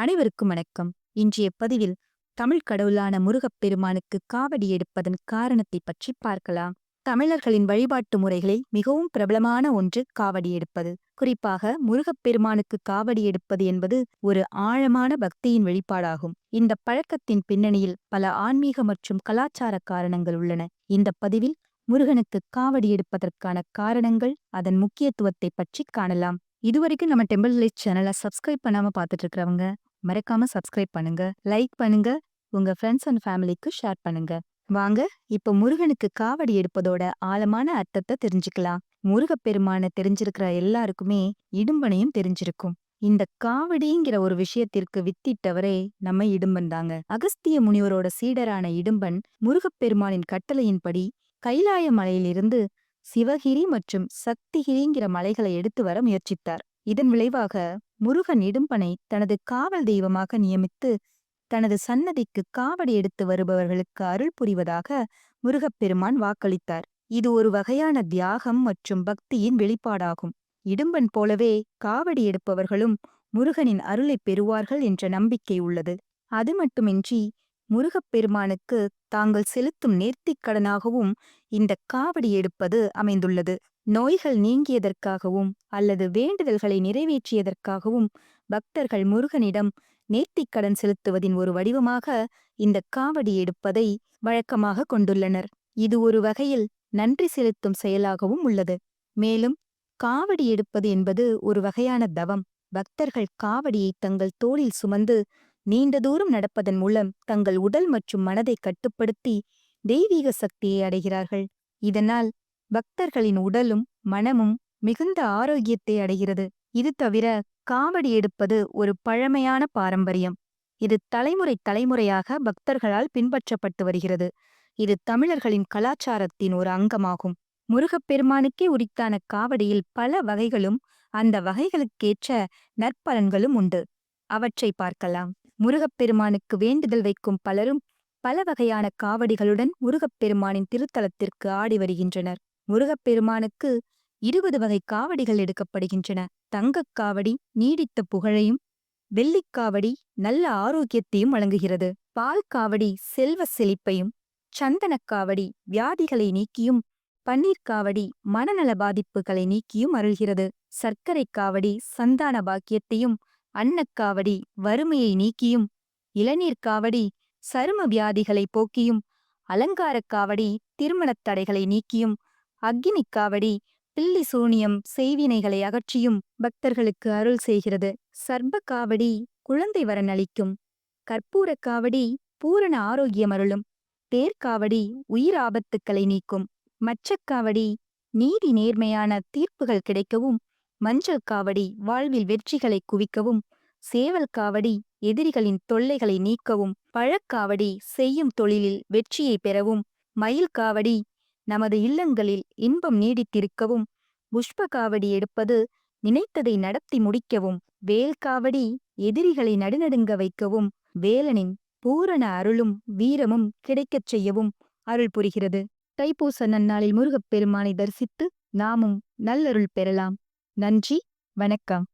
அனைவருக்கும் வணக்கம். இன்றைய பதிவில் தமிழ் கடவுளான முருகப்பெருமானுக்கு காவடி எடுப்பதன் காரணத்தை பற்றி பார்க்கலாம். தமிழர்களின் வழிபாட்டு முறைகளில் மிகவும் பிரபலமான ஒன்று காவடி எடுப்பது. குறிப்பாக முருகப்பெருமானுக்கு காவடி எடுப்பது என்பது ஒரு ஆழமான பக்தியின் வெளிப்பாடாகும். இந்த பழக்கத்தின் பின்னணியில் பல ஆன்மீக மற்றும் கலாச்சார காரணங்கள் உள்ளன. இந்த பதிவில் முருகனுக்கு காவடி எடுப்பதற்கான காரணங்கள் அதன் முக்கியத்துவத்தை பற்றி காணலாம். இதுவரைக்கும் நம்ம டெம்பிள் வில்லேஜ் சேனலை சப்ஸ்கிரைப் பண்ணாம பார்த்துட்டு இருக்கிறவங்க மறக்காம சப்ஸ்கிரைப் பண்ணுங்க லைக் பண்ணுங்க உங்க ஃப்ரெண்ட்ஸ் அண்ட் ஃபேமிலிக்கு ஷேர் பண்ணுங்க. வாங்க இப்ப முருகனுக்கு காவடி எடுப்பதோட ஆழமான அர்த்தத்தை தெரிஞ்சுக்கலாம். முருகப்பெருமான தெரிஞ்சிருக்கிற எல்லாருக்குமே இடும்பனையும் தெரிஞ்சிருக்கும். இந்த காவடிங்கிற ஒரு விஷயத்திற்கு வித்திட்டவரே நம்ம இடும்பன் தாங்க. அகஸ்திய முனிவரோட சீடரான இடும்பன் முருகப்பெருமானின் கட்டளையின்படி கைலாய மலையிலிருந்து சிவகிரி மற்றும் சக்திகிரிங்கிற மலைகளை எடுத்து வர முயற்சித்தார். இதன் விளைவாக முருகன் இடும்பனை தனது காவல் தெய்வமாக நியமித்து தனது சன்னதிக்கு காவடி எடுத்து வருபவர்களுக்கு அருள் புரிவதாக முருகப்பெருமான் வாக்களித்தார். இது ஒரு வகையான தியாகம் மற்றும் பக்தியின் வெளிப்பாடாகும். இடும்பன் போலவே காவடி எடுப்பவர்களும் முருகனின் அருளை பெறுவார்கள் என்ற நம்பிக்கை உள்ளது. அது மட்டுமின்றி முருகப்பெருமானுக்கு தாங்கள் செலுத்தும் நேர்த்திக் கடனாகவும் இந்த காவடி எடுப்பது அமைந்துள்ளது. நோய்கள் நீங்கியதற்காகவும் அல்லது வேண்டுதல்களை நிறைவேற்றியதற்காகவும் பக்தர்கள் முருகனிடம் நேர்த்திக்கடன் செலுத்துவதின் ஒரு வடிவமாக இந்த காவடி எடுப்பதை வழக்கமாக கொண்டுள்ளனர். இது ஒரு வகையில் நன்றி செலுத்தும் செயலாகவும் உள்ளது. மேலும் காவடி எடுப்பது என்பது ஒரு வகையான தவம். பக்தர்கள் காவடியை தங்கள் தோளில் சுமந்து நீண்ட தூரம் நடப்பதன் மூலம் தங்கள் உடல் மற்றும் மனதை கட்டுப்படுத்தி தெய்வீக சக்தியை அடைகிறார்கள். இதனால் பக்தர்களின் உடலும் மனமும் மிகுந்த ஆரோக்கியத்தை அடைகிறது. இது தவிர காவடி எடுப்பது ஒரு பழமையான பாரம்பரியம். இது தலைமுறை தலைமுறையாக பக்தர்களால் பின்பற்றப்பட்டு வருகிறது. இது தமிழர்களின் கலாச்சாரத்தின் ஒரு அங்கமாகும். முருகப்பெருமானுக்கே உரித்தான காவடியில் பல வகைகளும் அந்த வகைகளுக்கேற்ற நற்பலன்களும் உண்டு. அவற்றை பார்க்கலாம். முருகப்பெருமானுக்கு வேண்டுதல் வைக்கும் பலரும் பல வகையான காவடிகளுடன் முருகப்பெருமானின் திருத்தலத்திற்கு ஆடி வருகின்றனர். முருகப்பெருமானுக்கு இருபது வகை காவடிகள் எடுக்கப்படுகின்றன. தங்கக் காவடி நீடித்த புகழையும் வெள்ளிக்காவடி நல்ல ஆரோக்கியத்தையும் வழங்குகிறது. பால் காவடி செல்வ செழிப்பையும் சந்தனக்காவடி வியாதிகளை நீக்கியும் பன்னீர் காவடி மனநல பாதிப்புகளை நீக்கியும் அருள்கிறது. சர்க்கரை காவடி சந்தான பாக்கியத்தையும் அன்னக்காவடி வறுமையை நீக்கியும் இளநீர் காவடி சரும வியாதிகளை போக்கியும் அலங்காரக் காவடி திருமணத் தடைகளை நீக்கியும் அக்கினிக் காவடி பில்லி சூனியம் செய்வினைகளை அகற்றியும் பக்தர்களுக்கு அருள் செய்கிறது. சர்ப காவடி குழந்தை வரன் அளிக்கும் கற்பூரக் காவடி பூரண ஆரோக்கியம் அருளும். தேர்காவடி உயிர் ஆபத்துக்களை நீக்கும். மச்சக்காவடி நீதி நேர்மையான தீர்ப்புகள் கிடைக்கவும் மஞ்சள் காவடி வாழ்வில் வெற்றிகளை குவிக்கவும் சேவல் காவடி எதிரிகளின் தொல்லைகளை நீக்கவும் பழக்காவடி செய்யும் தொழிலில் வெற்றியை பெறவும் மயில் காவடி நமது இல்லங்களில் இன்பம் நீடித்திருக்கவும் புஷ்ப காவடி எடுப்பது நினைத்ததை நடத்தி முடிக்கவும் வேல் காவடி எதிரிகளை நடுநடுங்க வைக்கவும் வேலனின் பூரண அருளும் வீரமும் கிடைக்கச் செய்யவும் அருள் புரிகிறது. தைப்பூச நன்னாளில் முருகப்பெருமானை தரிசித்து நாமும் நல்லருள் பெறலாம். நன்றி வணக்கம்.